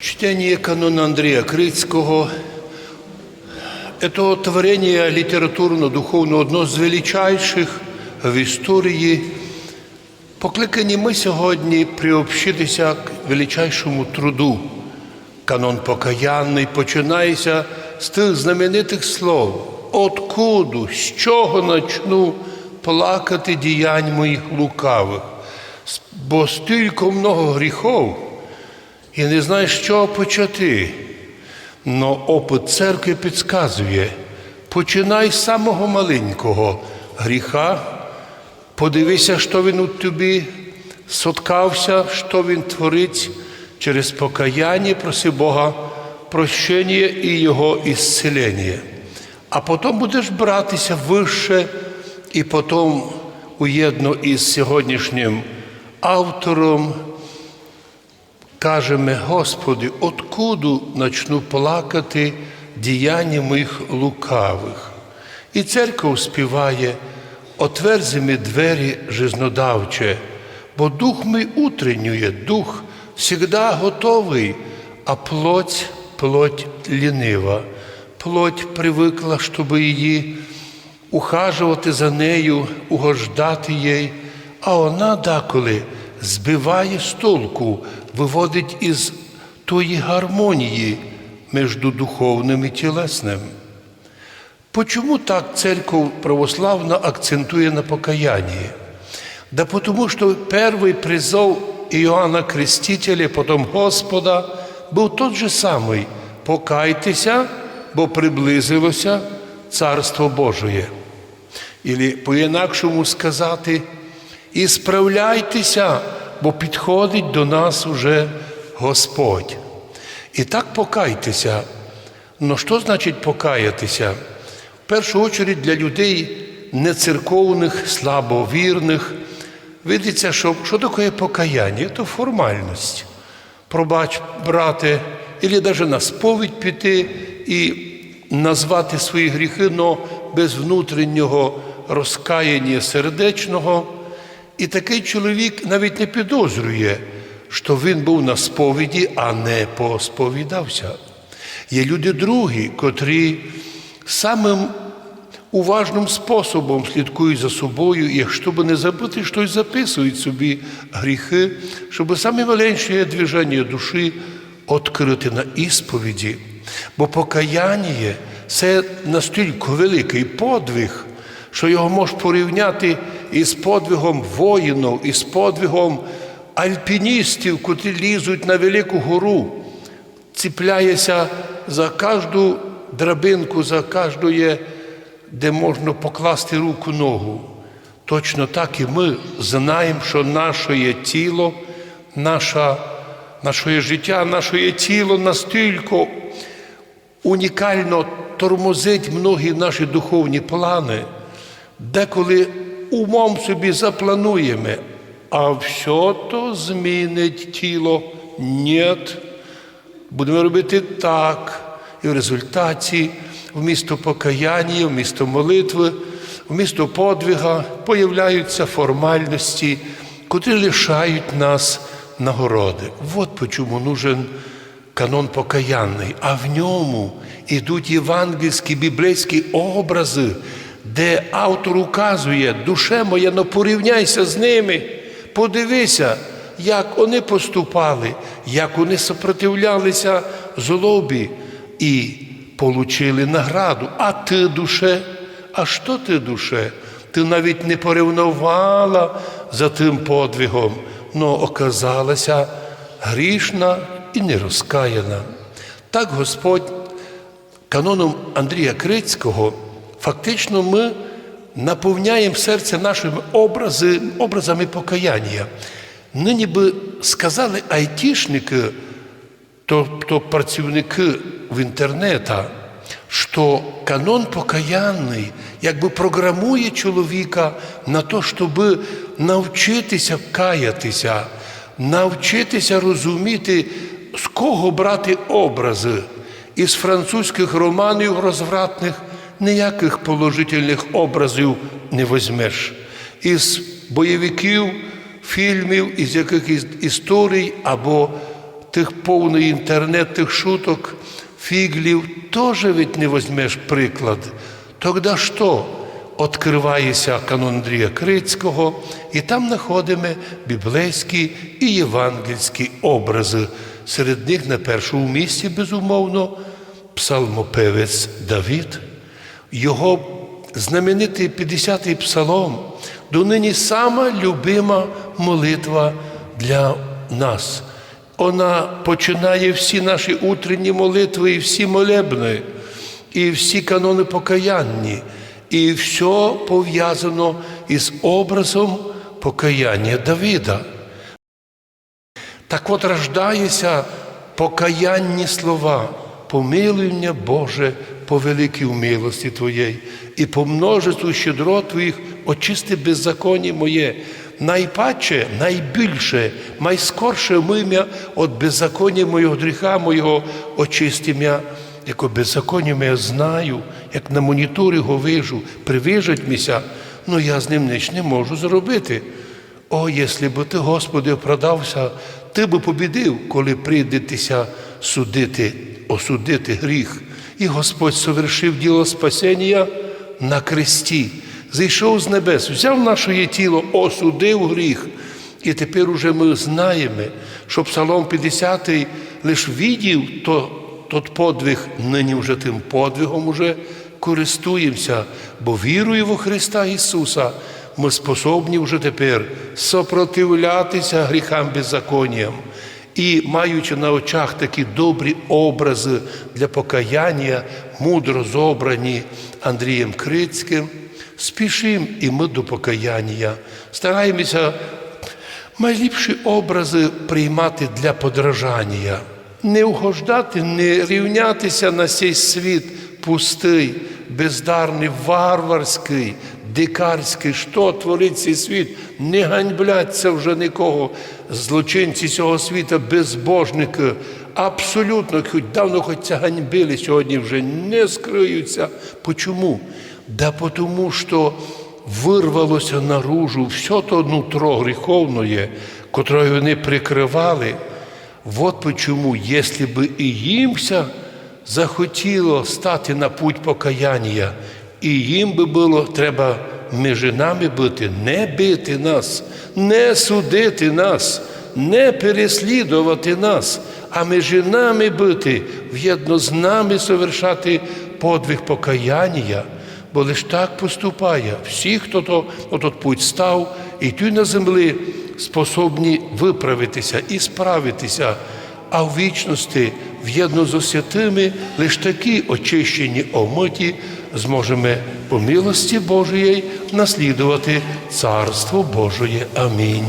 Чтение канона Андрея Крицкого – это творение літературно-духовно одно з величайших в історії. Покликані ми сьогодні приобщитися к величайшому труду. Канон покаянний починається з тих знаменитих слов «Откуду, з чого начну плакати діянь моїх лукавих, бо стільки много гріхов, і не знаєш, з чого почати. Но опит церкви підказує, починай з самого маленького гріха, подивися, що він у тобі соткався, що він творить через покаяння, проси Бога прощення і Його ісцелення. А потім будеш братися вище, і потім уєдно із сьогоднішнім автором кажемо, Господи, откуду начну плакати діяння моїх лукавих. І церква співає, отверзи ми двері жизнодавче, бо дух мій утреннює, дух всегда готовий, а плоть, плоть лінива. Плоть привикла, щоб її ухажувати за нею, угождати їй, а вона деколи збиває з толку, виводить із тої гармонії між духовним і тілесним. Почему так церковь православна акцентує на покаянии? Да потому что первый призыв Иоанна Крестителя, потом Господа, був тот же самий «Покайтеся, бо приблизилося Царство Божие». Ілі по-інакшому сказати, і справляйтеся, бо підходить до нас уже Господь. І так покайтеся. Ну що значить покаятися? В першу чергу для людей нецерковних, слабовірних, видиться, що що таке покаяння? Це формальність. Пробач, брате, або навіть на сповідь піти і назвати свої гріхи, але без внутрішнього розкаяння сердечного. І такий чоловік навіть не підозрює, що він був на сповіді, а не посповідався. Є люди другі, котрі самим уважним способом слідкують за собою, і щоб не забути, що й записують собі гріхи, щоб саме маленьше движення душі відкрити на ісповіді. Бо покаяння це настільки великий подвиг, що його можеш порівняти із подвигом воїнів, із подвигом альпіністів, котрі лізуть на велику гору, ціпляється за кожну драбинку, за кожне, де можна покласти руку ногу. Точно так і ми знаємо, що наше тіло, наша, наше життя, наше тіло настільки унікально тормозить многі наші духовні плани, деколи умом собі заплануємо, а все то змінить тіло. Ні. Будемо робити так. І в результаті вмісто покаяння, вмісто молитви, вмісто подвига появляються формальності, котрі лишають нас нагороди. От чому нужен канон покаянний, а в ньому йдуть євангельські біблійські образи, де автор указує, душе моя, ну порівняйся з ними, подивися, як вони поступали, як вони сопротивлялися злобі і получили награду. А ти, душе, а що ти, душе? Ти навіть не порівнувала за тим подвигом, но оказалася грішна і нерозкаяна. Так Господь каноном Андрія Крицького фактично ми наповняємо серце нашими образи, образами покаяння. Нині би сказали айтішники, тобто працівники в інтернета, що канон покаянний якби програмує чоловіка на те, щоб навчитися каятися, навчитися розуміти, з кого брати образи. Із французьких романів розвратних ніяких положительних образів не візьмеш. Із бойовиків, фільмів, із якихось історій або тих повний інтернет, тих шуток, фіглів, теж не візьмеш приклад. Тогда що? Откривається канон Андрія Крицького, і там знаходимо біблейські і євангельські образи. Серед них на першому місці, безумовно, псалмопевець Давід. Його знаменитий 50-й псалом донині сама любима молитва для нас. Вона починає всі наші утренні молитви і всі молебни, і всі канони покаянні, і все пов'язано із образом покаяння Давіда. Так от рождаються покаянні слова, помилуй Боже, по великій милості Твоєї, і по множеству щедрот Твоїх очисти беззаконні моє. Найпаче, найбільше, найскорше мим'я от беззаконня моєго гріха моєго очисти м'я. Яко беззаконня я знаю, як на моніторі його вижу, привижать міся, ну я з ним ніч не можу зробити. О, якщо б ти, Господи, оправдався, ти би побідив, коли прийдетеся судити, осудити гріх. І Господь совершив діло спасіння на кресті, зійшов з небес, взяв наше тіло, осудив гріх. І тепер уже ми знаємо, що Псалом 50 лише відів то, тот подвиг, нині вже тим подвигом уже користуємося, бо вірою во Христа Ісуса ми способні вже тепер сопротивлятися гріхам беззаконням. І маючи на очах такі добрі образи для покаяння, мудро зобрані Андрієм Крицьким, спішимо і ми до покаяння, стараємося найліпші образи приймати для подражання, не угождати, не рівнятися на цей світ пустий, бездарний, варварський, дикарський, що творить цей світ, не ганьбляться вже нікого, злочинці цього світа, безбожники, абсолютно, хоч давно хоч це ганьбили, сьогодні вже не скриються. Почому? Да тому що вирвалося наружу все то нутро гріховне, котре вони прикривали. Вот почему, якщо би і їмся захотіло стати на путь покаяння, і їм би було треба між нами бути, не бити нас, не судити нас, не переслідувати нас, а між нами бути, в'єдно з нами совершати подвиг покаяння. Бо лиш так поступає. Всі, хто то, отот путь став, і тут на землі способні виправитися і справитися, а в вічності в'єдно з святими лише такі очищені омиті зможемо по милості Божої наслідувати Царство Божої. Амінь.